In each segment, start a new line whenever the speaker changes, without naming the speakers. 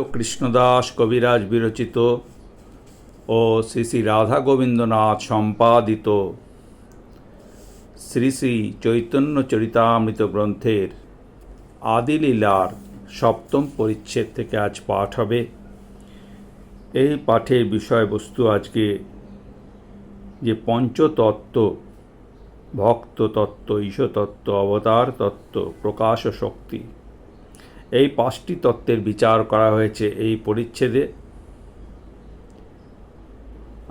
কৃষ্ণদাস কবিরাজ বিরচিত ও শ্রী শ্রী রাধা গোবিন্দনাথ সম্পাদিত শ্রী শ্রী চৈতন্য চরিতামৃত গ্রন্থের আদিলীলার সপ্তম পরিচ্ছেদ থেকে আজ পাঠ হবে। এই পাঠের বিষয়বস্তু আজকে যে পঞ্চতত্ত্ব ভক্ত তত্ত্ব ঈশ্বতত্ত্ব অবতার তত্ত্ব প্রকাশ শক্তি এই পাঁচটি তত্ত্বের বিচার করা হয়েছে এই পরিচ্ছেদে।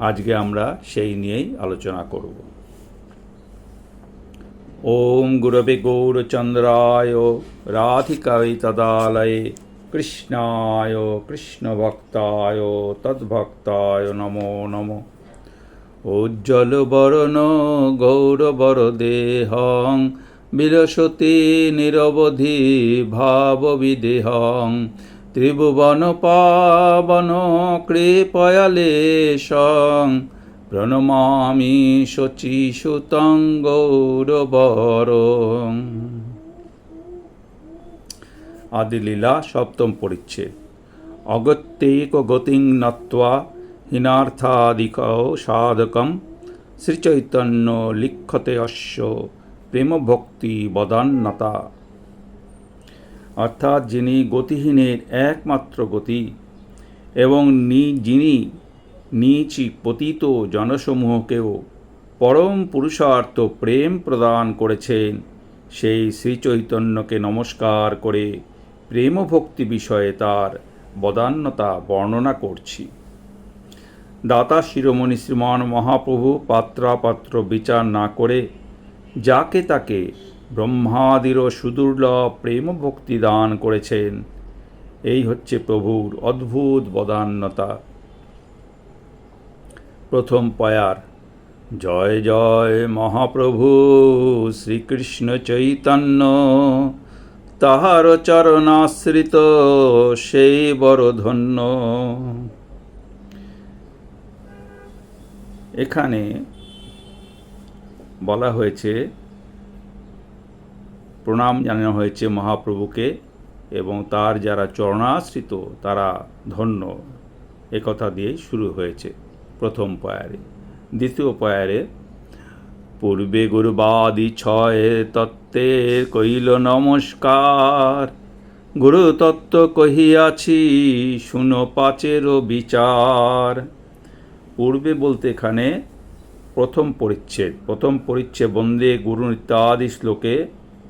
আজকে আমরা সেই নিয়েই আলোচনা করব। ওম গুরবে গৌরচন্দ্রায় রাধিকায় তদালয়ে কৃষ্ণায় কৃষ্ণভক্তায় তদ্ভক্তায় নমো নমো। উজ্জ্বল বরণ গৌরবর দেহং বিলসতি নিরবধি ভাববিদেহং। ত্রিভুবন পাবন কৃপয়ালেশং। প্রণমামি শচীসুতং গৌরবরং। আদিলীলা সপ্তম পরিচ্ছেদ। অগত্যৈক গতিং নত্বা হীনার্থাদিক সাধকম। শ্রীচৈতন্য লিখতে অশ্ব প্রেমভক্তি বদান্নতা অর্থাৎ যিনি গতিহীনের একমাত্র গতি এবং যিনি নিচি পতিত জনসমূহকেও পরম পুরুষার্থ প্রেম প্রদান করেছেন, সেই শ্রীচৈতন্যকে নমস্কার করে প্রেমভক্তি বিষয়ে তার বদান্যতা বর্ণনা করছি। দাতা শিরোমণি শ্রীমান মহাপ্রভু পাত্রাপাত্র বিচার না করে যাকে তাকে ব্রহ্মাদিরও সুদুর্লভ প্রেম ভক্তি দান করেছেন। এই হচ্ছে প্রভুর অদ্ভুত বদান্যতা। প্রথম পয়ার, জয় জয় মহাপ্রভু শ্রীকৃষ্ণ চৈতন্য, তাহার চরণাশ্রিত সেই বড় ধন্য এখানে বলা হয়েছে, প্রণাম জানানো হয়েছে মহাপ্রভুকে এবং তার যারা চরণাশ্রিত, তারা ধন্য। একথা দিয়ে শুরু হয়েছে প্রথম পয়ারে। দ্বিতীয় পয়ারে, পূর্বে গুরুবাদি ছয় তত্ত্বের কইল নমস্কার। গুরু তত্ত্ব কহিয়াছি, শুনো পাচেরও বিচার। পূর্বে বলতে এখানে প্রথম পরিচ্ছেদ প্রথম পরিচ্ছেদ বন্দে গুরু ইত্যাদি শ্লোকে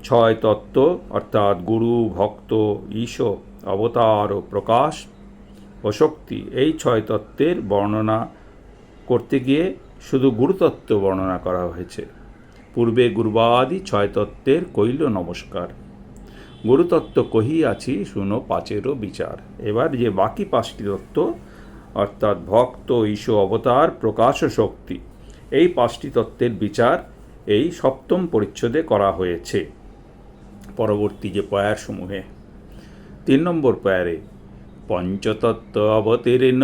ছয় তত্ত্ব, অর্থাৎ গুরু, ভক্ত, ঈশ, অবতার ও প্রকাশ ও শক্তি, এই ছয় তত্ত্বের বর্ণনা করতে গিয়ে শুধু গুরুতত্ত্ব বর্ণনা করা হয়েছে। পূর্বে গুরুবাদি ছয় তত্ত্বের কইল নমস্কার। গুরুতত্ত্ব কহিয়াছি, শুনো পাঁচেরও বিচার। এবার যে বাকি পাঁচটি তত্ত্ব, অর্থাৎ ভক্ত, ঈশ, অবতার, প্রকাশ ও শক্তি এই পাঁচটি তত্ত্বের বিচার এই সপ্তম পরিচ্ছদে করা হয়েছে। পরবর্তী যে পয়ার সমূহে তিন নম্বর পয়ারে পঞ্চতত্ত্ব অবতীর্ণ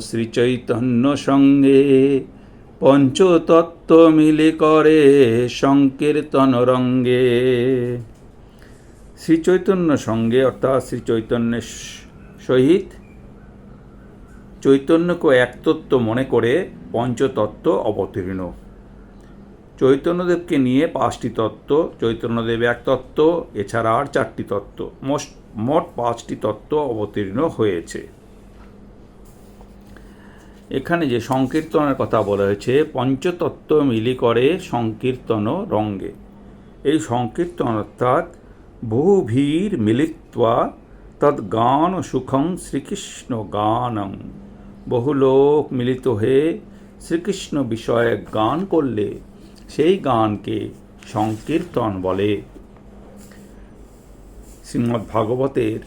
শ্রীচৈতন্য সঙ্গে পঞ্চতত্ত্ব মিলে করে সংকীর্তন রঙ্গে। শ্রীচৈতন্য সঙ্গে অর্থাৎ শ্রীচৈতন্যের সহিত চৈতন্যকে একতত্ত্ব মনে করে পঞ্চতত্ত্ব অবতীর্ণ। চৈতন্যদেবকে নিয়ে পাঁচটি তত্ত্ব, চৈতন্যদেব এক তত্ত্ব, এছাড়া আর চারটি তত্ত্ব। মোট পাঁচটি তত্ত্ব অবতীর্ণ হয়েছে। এখানে যে সংকীর্তনের কথা বলা হয়েছে, পঞ্চতত্ত্ব মিলি করে সংকীর্তন রঙ্গে। এই সংকীর্তন অর্থাৎ বহুভীর মিলিত্বা তৎ গান সুখং শ্রীকৃষ্ণ গানং। বহু লোক মিলিত হয়ে শ্রীকৃষ্ণ বিষয়ে গান করলে, সেই গানকে সংকীর্তন বলে। শ্রীমদ্ ভাগবতের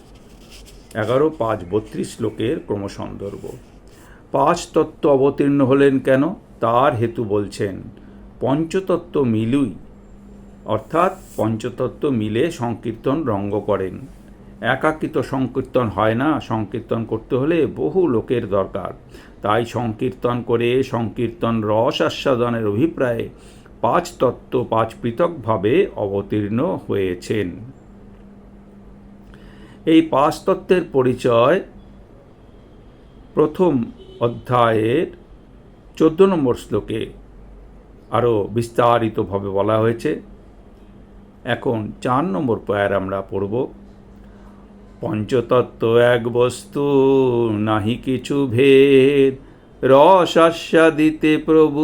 এগারো পাঁচ বত্রিশ শ্লোকের ক্রমসন্দর্ভ। পাঁচ তত্ত্ব অবতীর্ণ হলেন কেন? তার হেতু বলছেন, পঞ্চতত্ত্ব মিলুই, অর্থাৎ পঞ্চতত্ত্ব মিলে সংকীর্তন রঙ্গ করেন। একাকিত সংকীর্তন হয় না। সংকীর্তন করতে হলে বহু লোকের দরকার। তাই সংকীর্তন করে সংকীর্তন রস আস্বাদনের অভিপ্রায়ে পাঁচ তত্ত্ব পাঁচ পৃথকভাবে অবতীর্ণ হয়েছেন। এই পাঁচ তত্ত্বের পরিচয় প্রথম অধ্যায়ের চোদ্দ নম্বর শ্লোকে আরও বিস্তারিতভাবে বলা হয়েছে। এখন চার নম্বর পয়ার আমরা পড়ব। পঞ্চতত্ত্ব এক বস্তু, নাহি কিছু ভেদ। রস আস্বাদিতে প্রভু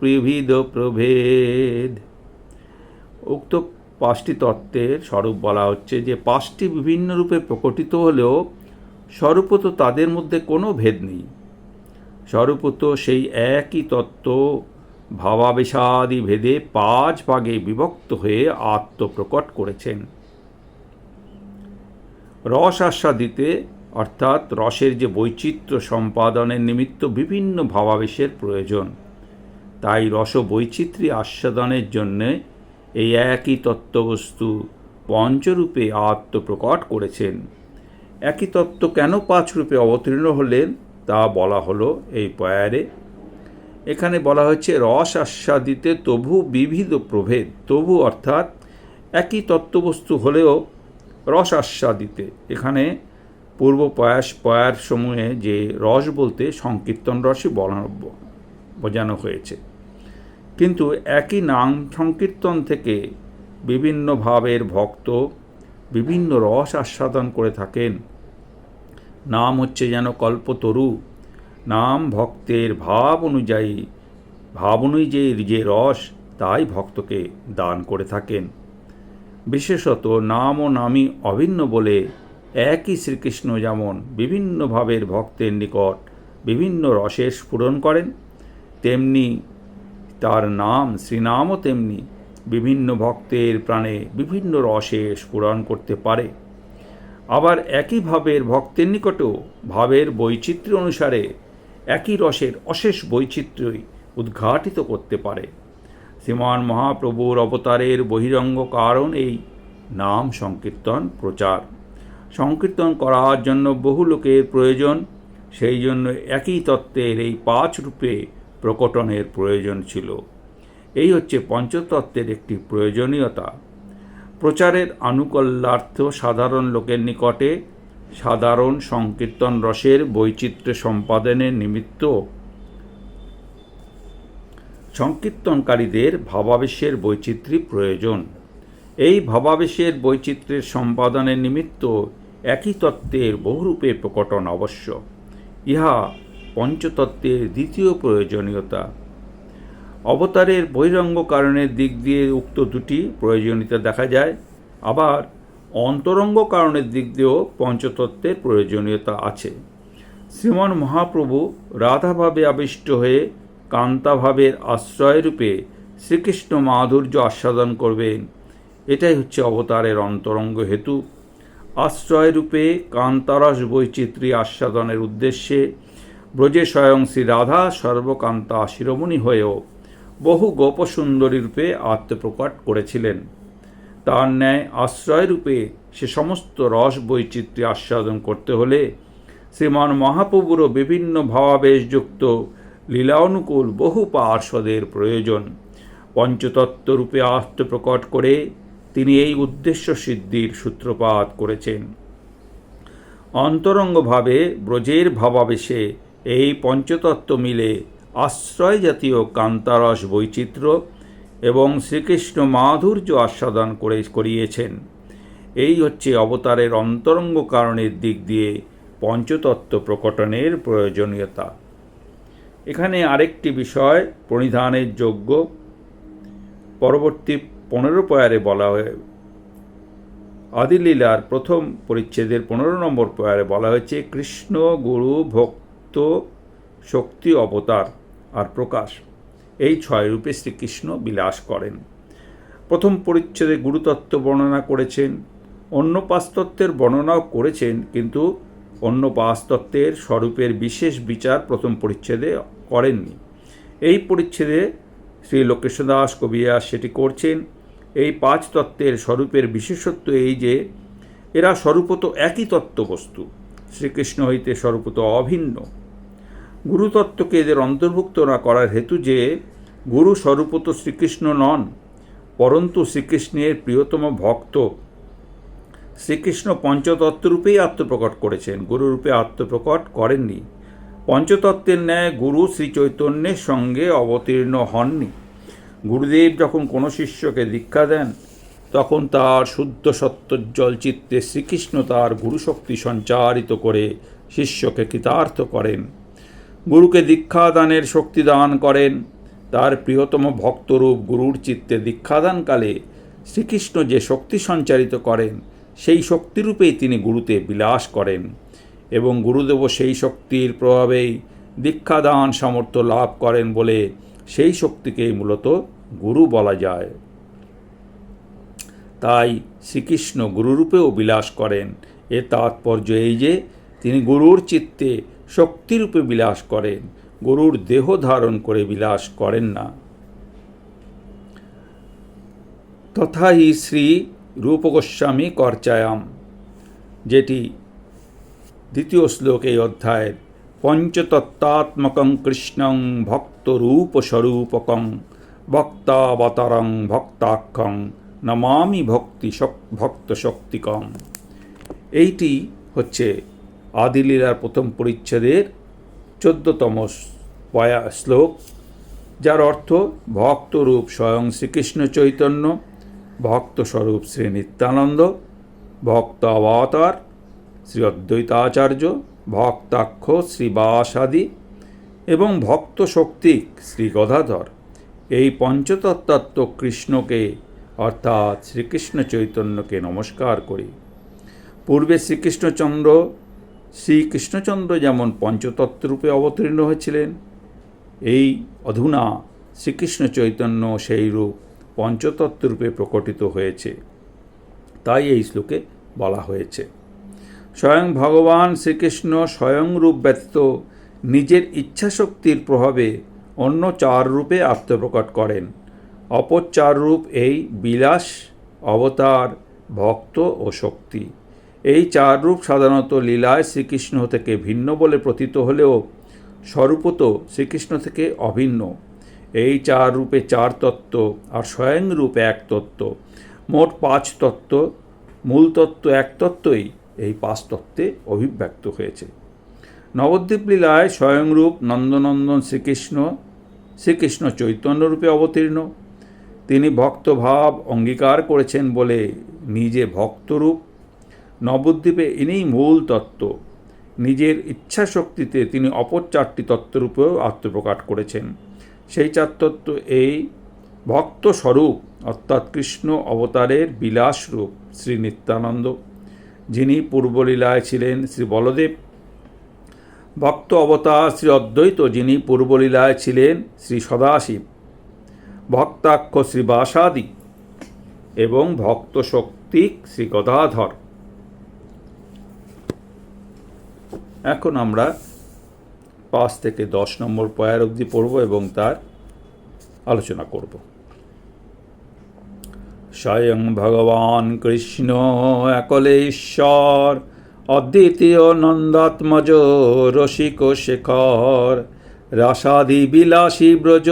বিবিধ প্রভেদ। উক্ত পাঁচটি তত্ত্বের স্বরূপ বলা হচ্ছে যে, পাঁচটি বিভিন্ন রূপে প্রকটিত হলেও স্বরূপত তাদের মধ্যে কোনো ভেদ নেই। স্বরূপত সেই একই তত্ত্ব, ভাবাবেশাদি ভেদে পাঁচ ভাগে বিভক্ত হয়ে আত্মপ্রকট করেছেন। রস আস্বাদিতে, অর্থাৎ রসের যে বৈচিত্র্য সম্পাদনের নিমিত্ত বিভিন্ন ভাবাবেশের প্রয়োজন, তাই রস বৈচিত্র্য আস্বাদনের জন্যে এই একই তত্ত্ববস্তু পঞ্চরূপে আত্মপ্রকট করেছেন। একই তত্ত্ব কেন পাঁচ রূপে অবতীর্ণ হলেন, তা বলা হলো এই পয়ারে এখানে বলা হচ্ছে রস আস্বাদিতে তবু বিবিধ প্রভেদ, তবু অর্থাৎ একই তত্ত্ববস্তু হলেও রস আস্বাদিতে এখানে পূর্ব পয়াস পয়ার সমূহে যে রস বলতে সংকীর্তন রসই বলানো বোঝানো হয়েছে। কিন্তু একই নাম সংকীর্তন থেকে বিভিন্ন ভাবের ভক্ত বিভিন্ন রস আস্বাদন করে থাকেন। নাম হচ্ছে যেন কল্পতরু। নাম ভক্তের ভাব অনুযায়ী ভাব অনুযায়ী যে রস, তাই ভক্তকে দান করে থাকেন। বিশেষত নাম ও নামই অভিন্ন বলে একই শ্রীকৃষ্ণ যেমন বিভিন্ন ভাবের ভক্তের নিকট বিভিন্ন রসের স্ফুরণ করেন, তেমনি তার নাম শ্রীনামও তেমনি বিভিন্ন ভক্তের প্রাণে বিভিন্ন রসে স্ফুরণ করতে পারে। আবার একই ভাবের ভক্তের নিকটেও ভাবের বৈচিত্র্য অনুসারে একই রসের অশেষ বৈচিত্র্যই উদ্ঘাটিত করতে পারে। শ্রীমান মহাপ্রভুর অবতারের বহিরঙ্গ কারণ এই নাম সংকীর্তন প্রচার। সংকীর্তন করার জন্য বহু লোকের প্রয়োজন, সেই জন্য একই তত্ত্বের এই পাঁচ রূপে প্রকটনের প্রয়োজন ছিল। এই হচ্ছে পঞ্চতত্ত্বের একটি প্রয়োজনীয়তা। প্রচারের আনুকল্যার্থ সাধারণ লোকের নিকটে সাধারণ সংকীর্তন রসের বৈচিত্র্য সম্পাদনের নিমিত্ত সংকীর্তনকারীদের ভাবাবেশের বৈচিত্র্য প্রয়োজন। এই ভাবাবেশের বৈচিত্র্যের সম্পাদনের নিমিত্ত একই তত্ত্বের বহুরূপে প্রকটন অবশ্য। ইহা পঞ্চতত্ত্বের দ্বিতীয় প্রয়োজনীয়তা। অবতারের বহিরঙ্গ কারণের দিক দিয়ে উক্ত দুটি প্রয়োজনীয়তা দেখা যায়। আবার অন্তরঙ্গ কারণের দিক দিয়েও পঞ্চতত্ত্বের প্রয়োজনীয়তা আছে। শ্রীমন মহাপ্রভু রাধাভাবে আবিষ্ট হয়ে কান্তাভাবের আশ্রয়রূপে শ্রীকৃষ্ণ মাধুর্য আস্বাদন করবেন। এটাই হচ্ছে অবতারের অন্তরঙ্গ হেতু। আশ্রয়রূপে কান্তারস বৈচিত্র্য আস্বাদনের উদ্দেশ্যে ব্রজে স্বয়ং শ্রী রাধা সর্বকান্তা শিরোমণি হয়েও বহু গোপসুন্দরী রূপে আত্মপ্রকট করেছিলেন। তার ন্যায় আশ্রয়রূপে সে সমস্ত রস বৈচিত্র্য আস্বাদন করতে হলে শ্রীমান মহাপ্রভুরও বিভিন্ন ভাবাবেশযুক্ত লীলানুকূল বহু পার্শ্বদের প্রয়োজন। পঞ্চতত্ত্বরূপে আত্মপ্রকট করে তিনি এই উদ্দেশ্য সিদ্ধির সূত্রপাত করেছেন। অন্তরঙ্গভাবে ব্রজের ভাবাবেশে এই পঞ্চতত্ত্ব মিলে আশ্রয় জাতীয় কান্তারস বৈচিত্র্য এবং শ্রীকৃষ্ণ মাধুর্য আস্বাদন করে, করিয়েছেন। এই হচ্ছে অবতারের অন্তরঙ্গ কারণের দিক দিয়ে পঞ্চতত্ত্ব প্রকটনের প্রয়োজনীয়তা। এখানে আরেকটি বিষয় প্রণিধানের যোগ্য। পরবর্তী পনেরো পয়ারে বলা হয়ে, আদিলীলার প্রথম পরিচ্ছেদের পনেরো নম্বর পয়ারে বলা হয়েছে, কৃষ্ণ গুরু ভক্ত শক্তি অবতার আর প্রকাশ। এই ছয় রূপে শ্রীকৃষ্ণ বিলাস করেন। প্রথম পরিচ্ছেদে গুরুতত্ত্ব বর্ণনা করেছেন অন্য পাঁচতত্ত্বের বর্ণনাও করেছেন, কিন্তু অন্য পাঁচতত্ত্বের স্বরূপের বিশেষ বিচার প্রথম পরিচ্ছেদে করেননি। এই পরিচ্ছেদে শ্রী লোকেশ্বর দাস কবিরাজ সেটি করছেন। এই পাঁচ তত্ত্বের স্বরূপের বিশেষত্ব এই যে, এরা স্বরূপত একই তত্ত্ববস্তু, শ্রীকৃষ্ণ হইতে স্বরূপত অভিন্ন। গুরুতত্ত্বকে এদের অন্তর্ভুক্ত না করার হেতু যে, গুরু স্বরূপত শ্রীকৃষ্ণ নন, পরন্তু শ্রীকৃষ্ণের প্রিয়তম ভক্ত শ্রীকৃষ্ণ পঞ্চতত্ত্বরূপেই আত্মপ্রকট করেছেন। গুরুরূপে আত্মপ্রকট করেননি। পঞ্চতত্ত্বের ন্যায় গুরু শ্রী চৈতন্যের সঙ্গে অবতীর্ণ হননি। গুরুদেব যখন কোনো শিষ্যকে দীক্ষা দেন, তখন তার শুদ্ধ সত্যজ্জল চিত্তে শ্রীকৃষ্ণ তার গুরুশক্তি সঞ্চারিত করে শিষ্যকে কৃতার্থ করেন। গুরুকে দীক্ষাদানের শক্তি দান করেন। তার প্রিয়তম ভক্তরূপ গুরুর চিত্তে দীক্ষাদানকালে শ্রীকৃষ্ণ যে শক্তি সঞ্চারিত করেন সেই শক্তিরূপেই তিনি গুরুতে বিলাস করেন এবং গুরুদেব সেই শক্তির প্রভাবেই দীক্ষাদান সামর্থ্য লাভ করেন বলে সেই শক্তিকেই মূলত গুরু বলা যায়। তাই শ্রীকৃষ্ণ গুরুরূপেও বিলাস করেন। এ তাৎপর্য এই যে, তিনি গুরুর চিত্তে শক্তিরূপে বিলাস করেন, গরুর দেহ ধারণ করে বিলাস করেন না। তথাহি শ্রী রূপগোস্বামী কর্চায়াম, যেটি দ্বিতীয় শ্লোক অধ্যায়ের পঞ্চতত্ত্বাত্মকং কৃষ্ণং ভক্তরূপস্বরূপকং, ভক্তাবতারং ভক্তাক্ষং, নমামি ভক্তি ভক্ত শক্তিকম এইটি হচ্ছে আদিলীলার প্রথম পরিচ্ছেদের চোদ্দতম শ্লোক, যার অর্থ ভক্তরূপ স্বয়ং শ্রীকৃষ্ণ চৈতন্য ভক্তস্বরূপ শ্রী নিত্যানন্দ, ভক্ত অবতার শ্রী অদ্বৈতাচার্য, ভক্তাক্ষ শ্রীবাসাদি এবং ভক্ত শক্তি শ্রী গদাধর। এই পঞ্চতত্ত্ব কৃষ্ণকে অর্থাৎ শ্রীকৃষ্ণ চৈতন্যকে নমস্কার করি। পূর্বে শ্রীকৃষ্ণচন্দ্র শ্রীকৃষ্ণচন্দ্র যেমন পঞ্চতত্ত্বরূপে অবতীর্ণ হয়েছিলেন, এই অধুনা শ্রীকৃষ্ণ চৈতন্য সেই রূপ পঞ্চতত্ত্বরূপে প্রকটিত হয়েছে। তাই এই শ্লোকে বলা হয়েছে। স্বয়ং ভগবান শ্রীকৃষ্ণ স্বয়ং রূপ ব্যতীত নিজের ইচ্ছাশক্তির প্রভাবে অন্য চার রূপে আত্মপ্রকট করেন। অপর চার রূপ এই বিলাস, অবতার, ভক্ত ও শক্তি। এই চার রূপ সাধারণত লীলায় শ্রীকৃষ্ণ থেকে ভিন্ন বলে প্রতীত হলেও স্বরূপত শ্রীকৃষ্ণ থেকে অভিন্ন। এই চার রূপে চার তত্ত্ব আর স্বয়ং রূপ এক তত্ত্ব। মোট পাঁচ তত্ত্ব, মূল তত্ত্ব এক তত্ত্বই এই পাঁচ তত্ত্বে অভিব্যক্ত হয়েছে। নবদ্বীপ লীলায় স্বয়ংরূপ নন্দনন্দন শ্রীকৃষ্ণ শ্রীকৃষ্ণ চৈতন্যরূপে অবতীর্ণ। তিনি ভক্তভাব অঙ্গীকার করেছেন বলে নিজে ভক্তরূপ। নবদ্বীপে ইনিই মূল তত্ত্ব। নিজের ইচ্ছা শক্তিতে তিনি অপর চারটি তত্ত্বরূপেও আত্মপ্রকাশ করেছেন। সেই চার তত্ত্ব এই ভক্ত স্বরূপ অর্থাৎ কৃষ্ণ অবতারের বিলাস রূপ শ্রী নিত্যানন্দ, যিনি পূর্বলীলায় ছিলেন শ্রী বলদেব। ভক্ত অবতার শ্রী অদ্বৈত, যিনি পূর্বলীলায় ছিলেন শ্রী সদাশিব। ভক্তাক্ষ শ্রী বাসাদি এবং ভক্ত শক্তিক শ্রী গদাধর। এখন আমরা পাঁচ থেকে দশ নম্বর পয়ার অবধি পড়ব এবং তার আলোচনা করব। স্বয়ং ভগবান কৃষ্ণ একলে ঈশ্বর অদ্বিতীয় নন্দাত্মজ রসিক শেখর, রাসাদি বিলাসী ব্রজ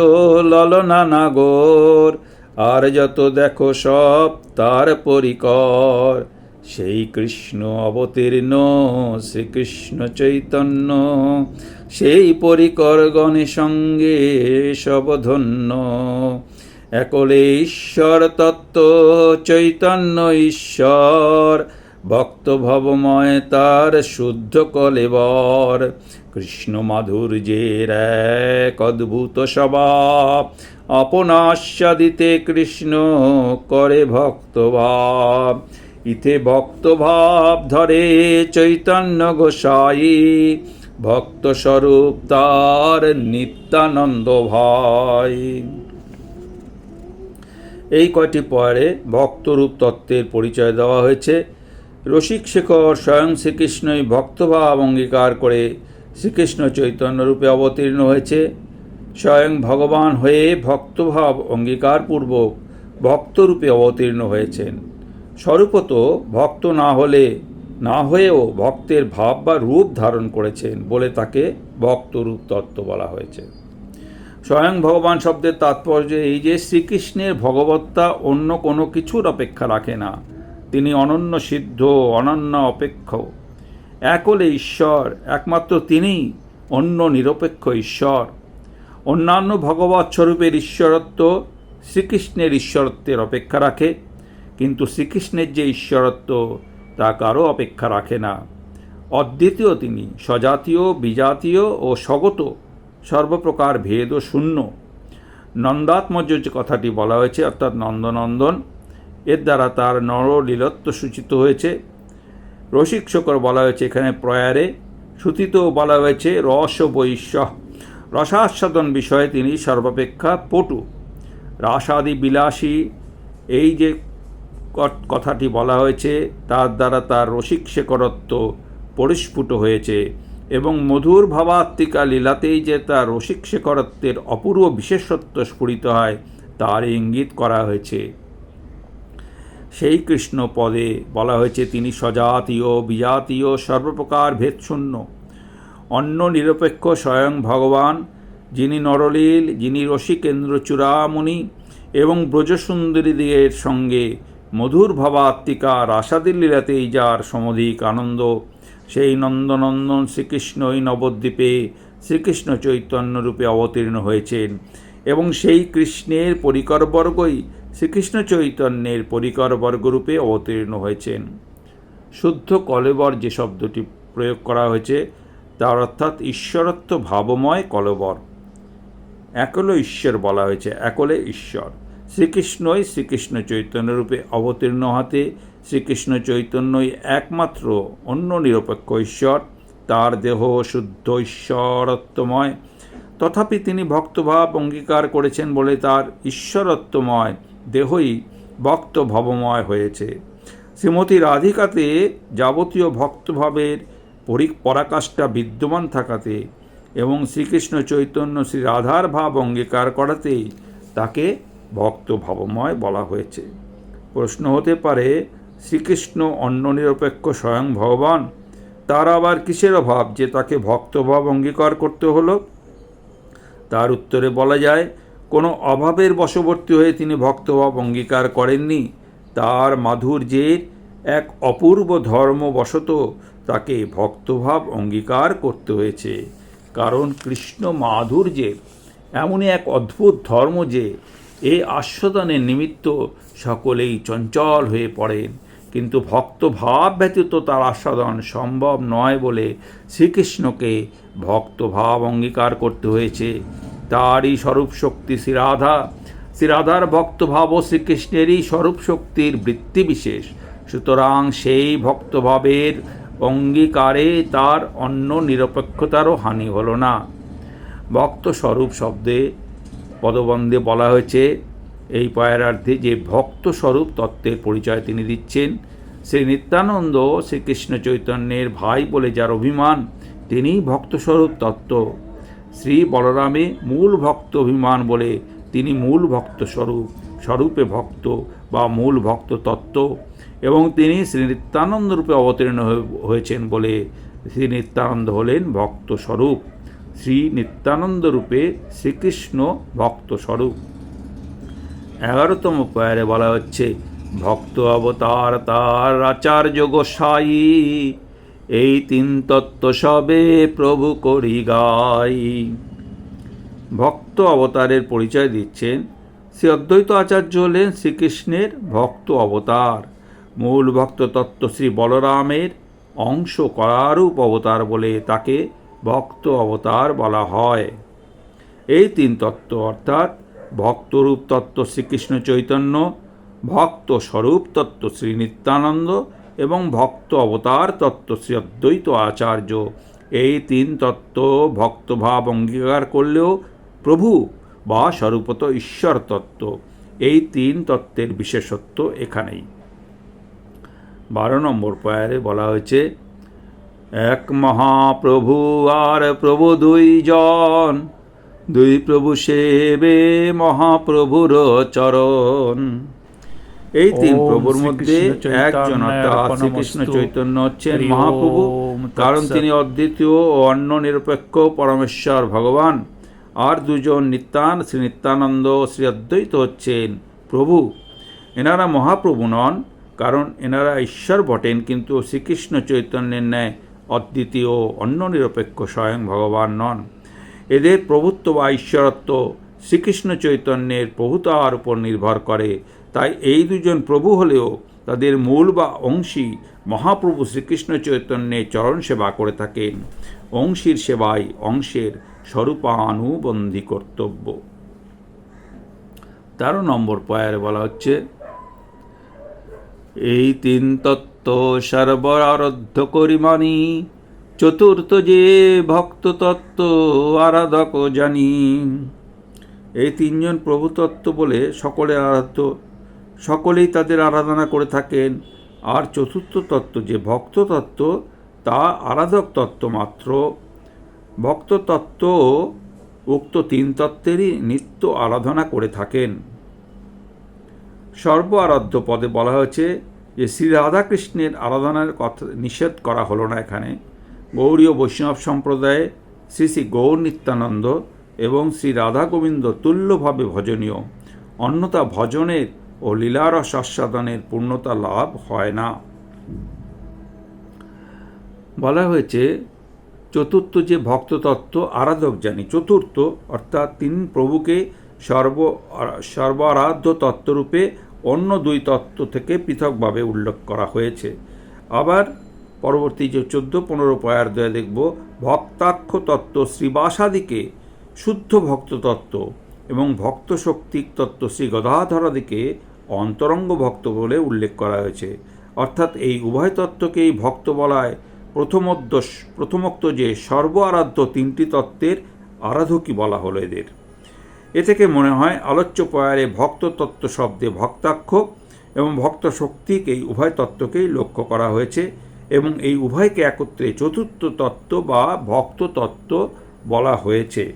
ললনা নাগর, আর যত দেখো সব তার পরিকর। সেই কৃষ্ণ অবতীর্ণ, শ্রীকৃষ্ণ চৈতন্য, সেই পরিকর গণের সঙ্গে সবধন্য একলে ঈশ্বর তত্ত্ব, চৈতন্য ঈশ্বর ভক্ত ভবময় তার শুদ্ধ কলেবর। কৃষ্ণ মাধুর্যের এক অদ্ভুত স্বভাব অপনাস্বাদিতে কৃষ্ণ করে ভক্তভাব। ইতে ভক্তভাব ধরে চৈতন্য গোসাই। ভক্ত স্বরূপ তার নিত্যানন্দ ভাই। এই কয়টি পরে ভক্তরূপ তত্ত্বের পরিচয় দেওয়া হয়েছে। রসিক শেখর স্বয়ং শ্রীকৃষ্ণই ভক্তভাব অঙ্গীকার করে শ্রীকৃষ্ণ চৈতন্যরূপে অবতীর্ণ হয়েছে। স্বয়ং ভগবান হয়ে ভক্তভাব অঙ্গীকারপূর্বক ভক্তরূপে অবতীর্ণ হয়েছেন। স্বরূপত ভক্ত না হলে, না হয়েও ভক্তের ভাব বা রূপ ধারণ করেছেন বলে তাকে ভক্তরূপ তত্ত্ব বলা হয়েছে। স্বয়ং ভগবান শব্দের তাৎপর্য এই যে শ্রীকৃষ্ণের ভগবত্তা অন্য কোনো কিছুর অপেক্ষা রাখে না, তিনি অনন্য সিদ্ধ, অনন্য অপেক্ষ। একলে ঈশ্বর, একমাত্র তিনিই অন্য নিরপেক্ষ ঈশ্বর। অন্যান্য ভগবৎ স্বরূপের ঈশ্বরত্ব শ্রীকৃষ্ণের ঈশ্বরত্বের অপেক্ষা রাখে। কিন্তু শ্রীকৃষ্ণের যে ঈশ্বরত্ব, তা কারও অপেক্ষা রাখে না। অদ্বিতীয় তিনি, স্বজাতীয়, বিজাতীয় ও স্বগত, সর্বপ্রকার ভেদ ও শূন্য। নন্দাত্মজ যে কথাটি বলা হয়েছে, অর্থাৎ নন্দনন্দন, এর দ্বারা তার নরলীলত্ব সূচিত হয়েছে। রসিক শকর বলা হয়েছে এখানে প্রয়ারে শ্রুতিতেও বলা হয়েছে রস বৈশ্য রসাস্বাদন বিষয়ে তিনি সর্বাপেক্ষা পটু। রাসাদি বিলাসী, এই যে কথাটি বলা হয়েছে, তার দ্বারা তার রসিক শেখরত্ব পরিস্ফুট হয়েছে এবং মধুর ভাবাত্মিকা লীলাতেই যে তার রসিক শেখরত্বের অপূর্ব বিশেষত্ব স্ফুরিত হয়, তার ইঙ্গিত করা হয়েছে। সেই কৃষ্ণ পদে বলা হয়েছে, তিনি স্বজাতীয়, বিজাতীয়, সর্বপ্রকার ভেদশূন্য, অন্য নিরপেক্ষ স্বয়ং ভগবান, যিনি নরলীল, যিনি রসিকেন্দ্র চূড়ামণি এবং ব্রজসুন্দরীদের সঙ্গে মধুর ভাবাত্মিকা রাসাদির লীলাতেই যার সমধিক আনন্দ, সেই নন্দনন্দন শ্রীকৃষ্ণই নবদ্বীপে শ্রীকৃষ্ণ চৈতন্য রূপে অবতীর্ণ হয়েছেন এবং সেই কৃষ্ণের পরিকরবর্গই শ্রীকৃষ্ণ চৈতন্যের পরিকরবর্গরূপে অবতীর্ণ হয়েছেন। শুদ্ধ কলেবর যে শব্দটি প্রয়োগ করা হয়েছে, তার অর্থাৎ ঈশ্বরত্ব ভাবময় কলেবর। একলে ঈশ্বর বলা হয়েছে, একলে ঈশ্বর। শ্রীকৃষ্ণই শ্রীকৃষ্ণ চৈতন্য রূপে অবতীর্ণ হতে শ্রীকৃষ্ণ চৈতন্যই একমাত্র অন্য নিরপেক্ষ ঈশ্বর, তার দেহ শুদ্ধ ঈশ্বরত্বময়। তথাপি তিনি ভক্তভাব অঙ্গীকার করেছেন বলে তার ঈশ্বরত্বময় দেহই ভক্ত ভবময় হয়েছে। শ্রীমতী রাধিকাতে যাবতীয় ভক্তভাবের পরি পরাকাষ্ঠা বিদ্যমান থাকাতে এবং শ্রীকৃষ্ণ চৈতন্য শ্রী রাধার ভাব অঙ্গীকার করাতেই তাকে ভক্ত ভাবময় বলা হয়েছে। প্রশ্ন হতে পারে, শ্রীকৃষ্ণ অন্য নিরপেক্ষ স্বয়ং ভগবান, তার আবার কিসের অভাব যে তাকে ভক্তভাব অঙ্গীকার করতে হলো? তার উত্তরে বলা যায়, কোনো অভাবের বশবর্তী হয়ে তিনি ভক্তভাব অঙ্গীকার করেননি। তার মাধুর্যের এক অপূর্ব ধর্মবশত তাকে ভক্তভাব অঙ্গীকার করতে হয়েছে। কারণ কৃষ্ণ মাধুর্যের এমনই এক অদ্ভুত ধর্ম যে এই আস্বাদনের নিমিত্ত সকলেই চঞ্চল হয়ে পড়েন। কিন্তু ভক্তভাব ব্যতীত তার আস্বাদন সম্ভব নয় বলে শ্রীকৃষ্ণকে ভক্তভাব অঙ্গীকার করতে হয়েছে। তারই স্বরূপ শক্তি শ্রীরাধা শ্রীরাধার ভক্তভাবও শ্রীকৃষ্ণেরই স্বরূপ শক্তির বৃত্তি বিশেষ। সুতরাং সেই ভক্তভাবের অঙ্গীকারে তার অন্য নিরপেক্ষতারও হানি হলো না। ভক্ত স্বরূপ শব্দে পদবন্ধে বলা হয়েছে, এই পয়ারার্থে যে ভক্ত স্বরূপ তত্ত্বের পরিচয় তিনি দিচ্ছেন, শ্রী নিত্যানন্দ শ্রীকৃষ্ণ চৈতন্যের ভাই বলে যার অভিমান, তিনিই ভক্তস্বরূপ তত্ত্ব। শ্রী বলরামে মূল ভক্ত অভিমান বলে তিনি মূল ভক্ত স্বরূপ, স্বরূপে ভক্ত বা মূল ভক্ত তত্ত্ব এবং তিনি শ্রী নিত্যানন্দ রূপে অবতীর্ণ হয়ে- হয়েছেন বলে শ্রী নিত্যানন্দ হলেন ভক্ত স্বরূপ। শ্রী নিত্যানন্দ রূপে শ্রীকৃষ্ণ ভক্ত স্বরূপ। এগারোতম পয়ারে বলা হচ্ছে, ভক্ত অবতার তার আচার্য গোসাই, এই তিন তত্ত্ব সবে প্রভু করি গাই। ভক্ত অবতারের পরিচয় দিচ্ছেন, শ্রী অদ্বৈত আচার্য হলেন শ্রীকৃষ্ণের ভক্ত অবতার। মূল ভক্ত তত্ত্ব শ্রী বলরামের অংশ করারূপ অবতার বলে তাকে ভক্ত অবতার বলা হয়। এই তিন তত্ত্ব অর্থাৎ ভক্তরূপ তত্ত্ব শ্রীকৃষ্ণ চৈতন্য ভক্ত স্বরূপ তত্ত্ব শ্রী নিত্যানন্দ এবং ভক্ত অবতার তত্ত্ব শ্রী অদ্বৈত আচার্য। এই তিন তত্ত্ব ভক্তভাব অঙ্গীকার করলেও প্রভু বা স্বরূপত ঈশ্বর তত্ত্ব। এই তিন তত্ত্বের বিশেষত্ব এখানেই। বারো নম্বর পয়ারে বলা হয়েছে এক মহাপ্রভু আর প্রভু দুইজন। দুই প্রভু সেবে মহাপ্রভুর চরণ। এই তিন প্রভুর মধ্যে একজন অর্থাৎ শ্রীকৃষ্ণ চৈতন্য হচ্ছেন মহাপ্রভু কারণ তিনি অদ্বিতীয় ও অন্য নিরপেক্ষ পরমেশ্বর ভগবান। আর দুজন নিত্যান শ্রী নিত্যানন্দ শ্রী অদ্বৈত হচ্ছেন প্রভু। এনারা মহাপ্রভু নন কারণ এনারা ঈশ্বর বটেন কিন্তু শ্রীকৃষ্ণ চৈতন্যের ন্যায় অদ্বিতীয় অন্য নিরপেক্ষ স্বয়ং ভগবান নন। এদের প্রভুত্ব বা ঈশ্বরত্ব শ্রীকৃষ্ণ চৈতন্যের প্রভুতার উপর নির্ভর করে। তাই এই দুজন প্রভু হলেও তাদের মূল বা অংশী মহাপ্রভু শ্রীকৃষ্ণ চৈতন্যের চরণ সেবা করে থাকেন। অংশীর সেবাই অংশের স্বরূপানুবন্ধী কর্তব্য। তেরো নম্বর পয়ারে বলা হচ্ছে, এই তিন তত্ত্ব সর্বরারধ্য করিমানি চতুর্থ যে ভক্ত তত্ত্ব আরাধক জানি। এই তিনজন প্রভু তত্ত্ব বলে সকলের আরাধ্য, সকলেই তাদের আরাধনা করে থাকেন। আর চতুর্থ তত্ত্ব যে ভক্ত তত্ত্ব, তা আরাধক তত্ত্ব মাত্র। ভক্ত তত্ত্ব উক্ত তিন তত্ত্বেরই নিত্য আরাধনা করে থাকেন। সর্ব আরাধ্য পদে বলা হয়েছে যে শ্রী রাধাকৃষ্ণের আরাধনার কথা নিষেধ করা হলো না এখানে। গৌরীয় বৈষ্ণব সম্প্রদায়ে শ্রী শ্রী গৌর নিত্যানন্দ এবং শ্রী রাধা গোবিন্দ তুল্যভাবে ভজনীয়। অন্যতা ভজনের ও লীলারস আস্বাদনের পূর্ণতা লাভ হয় না। বলা হয়েছে, চতুর্থ যে ভক্ততত্ত্ব আরাধক জানি, চতুর্থ অর্থাৎ তিন প্রভুকে সর্ব সর্বারাধ্য তত্ত্বরূপে অন্য দুই তত্ত্ব থেকে পৃথকভাবে উল্লেখ করা হয়েছে। আবার পরবর্তী যে চোদ্দ পনেরো পয়ার দয়া দেখব, ভক্তাক্ষ তত্ত্ব শ্রীবাসাদিকে শুদ্ধ ভক্ত তত্ত্ব এবং ভক্ত শক্তিক তত্ত্ব শ্রী গদাধরাদিকে অন্তরঙ্গ ভক্ত বলে উল্লেখ করা হয়েছে। অর্থাৎ এই উভয় তত্ত্বকেই ভক্ত বলায় প্রথমোদ্য প্রথমোক্ত যে সর্ব আরাধ্য তিনটি তত্ত্বের আরাধকই বলা হলো এদের। এ থেকে মনে হয় আলোচ্য পয়ারে ভক্ত তত্ত্ব শব্দে ভক্তাক্ষ এবং ভক্ত শক্তিক এই উভয় তত্ত্বকেই লক্ষ্য করা হয়েছে এবং এই উভয়কে একত্রে চতুর্থ তত্ত্ব বা ভক্ত তত্ত্ব বলা হয়েছে।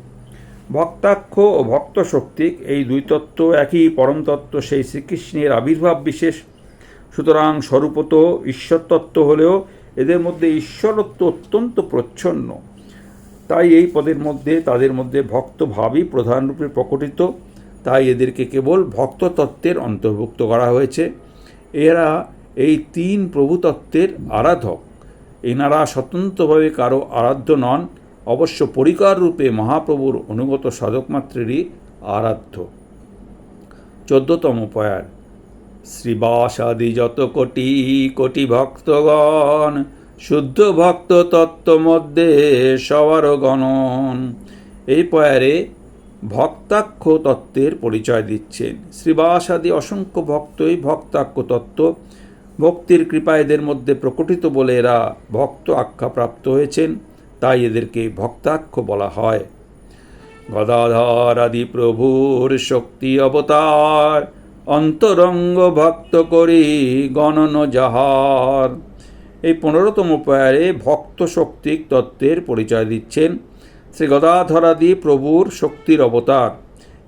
ভক্তাক্ষ ও ভক্ত শক্তিক এই দুই তত্ত্ব একই পরম তত্ত্ব সেই শ্রীকৃষ্ণের আবির্ভাব বিশেষ। সুতরাং স্বরূপত ঈশ্বর তত্ত্ব হলেও এদের মধ্যে ঈশ্বরত্ব অত্যন্ত প্রচ্ছন্ন। তাই এই পদের মধ্যে, তাদের মধ্যে ভক্তভাবই প্রধানরূপে প্রকটিত। তাই এদেরকে কেবল ভক্ততত্ত্বের অন্তর্ভুক্ত করা হয়েছে। এরা এই তিন প্রভুতত্ত্বের আরাধক। এনারা স্বতন্ত্রভাবে কারও আরাধ্য নন, অবশ্য পরিকার রূপে মহাপ্রভুর অনুগত সাধকমাত্রেরই আরাধ্য। চোদ্দতম পয়ার, শ্রীবাসাদি যত কোটি কোটি ভক্তগণ শুদ্ধ ভক্ত তত্ত্ব মধ্যে সবার গণন। এই পয়ারে ভক্তাক্ষ তত্ত্বের পরিচয় দিচ্ছেন। শ্রীবাসাদি অসংখ্য ভক্তই ভক্তাক্ষ তত্ত্ব ভক্তির কৃপা এদের মধ্যে প্রকটিত বলে এরা ভক্ত আখ্যা প্রাপ্ত হয়েছেন, তাই এদেরকে ভক্তাক্ষ বলা হয়। গদাধর আদি প্রভুর শক্তি অবতার, অন্তরঙ্গ ভক্ত করি গণন যাহার। এই পনেরোতম পয়ারে ভক্ত শক্তিক তত্ত্বের পরিচয় দিচ্ছেন শ্রী গদাধরাদি প্রভুর শক্তির অবতার।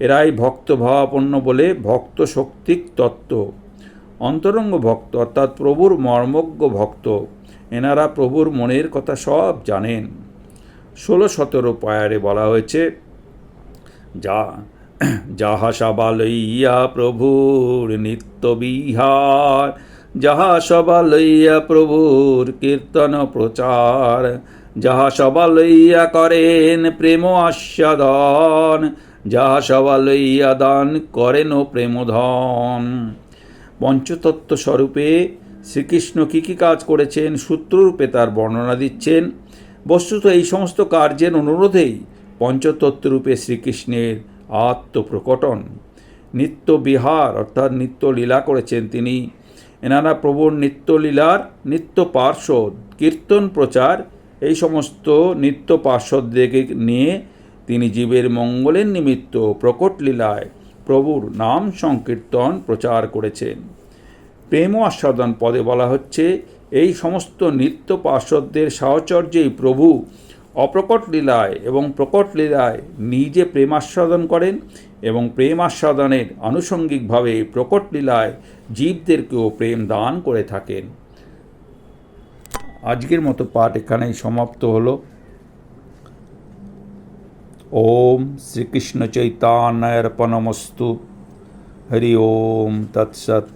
এরাই ভক্তভাবাপন্ন বলে ভক্ত শক্তিক তত্ত্ব। অন্তরঙ্গ ভক্ত অর্থাৎ প্রভুর মর্মজ্ঞ ভক্ত। এনারা প্রভুর মনের কথা সব জানেন। ষোলো সতেরো পায়ারে বলা হয়েছে, যা, যাহা সাবালইয়া প্রভুর নিত্য বিহার যাহা সবা লইয়া প্রভুর কীর্তন প্রচার, যাহা সবা লইয়া করেন প্রেম আস্বাদন, যাহা সবা লইয়া দান করেন প্রেমধন। পঞ্চতত্ত্ব স্বরূপে শ্রীকৃষ্ণ কী কী কাজ করেছেন, সূত্ররূপে তার বর্ণনা দিচ্ছেন। বস্তুত এই সমস্ত কার্যের অনুরোধেই পঞ্চতত্ত্বরূপে শ্রীকৃষ্ণের আত্মপ্রকটন। নিত্য বিহার অর্থাৎ নিত্য লীলা করেছেন তিনি। এনারা প্রভুর নিত্যলীলার নিত্য পার্শ্বদ কীর্তন প্রচার, এই সমস্ত নিত্য পার্শ্বদকে নিয়ে তিনি জীবের মঙ্গলের নিমিত্ত প্রকট লীলায় প্রভুর নাম সংকীর্তন প্রচার করেছেন। প্রেম আস্বাদন পদে বলা হচ্ছে, এই সমস্ত নিত্য পার্শ্বদের সাহচর্যেই প্রভু অপ্রকট লীলায় এবং প্রকট লীলায় নিজে প্রেমাস্বাদন করেন এবং প্রেম আস্বাদনের আনুষঙ্গিকভাবে প্রকট লীলায় জীবদেরকেও প্রেম দান করে থাকেন। আজকের মতো পাঠ এখানেই সমাপ্ত হলো। ওম শ্রীকৃষ্ণ চৈতান্যর্পণমস্তু হরি ওম তৎসৎ।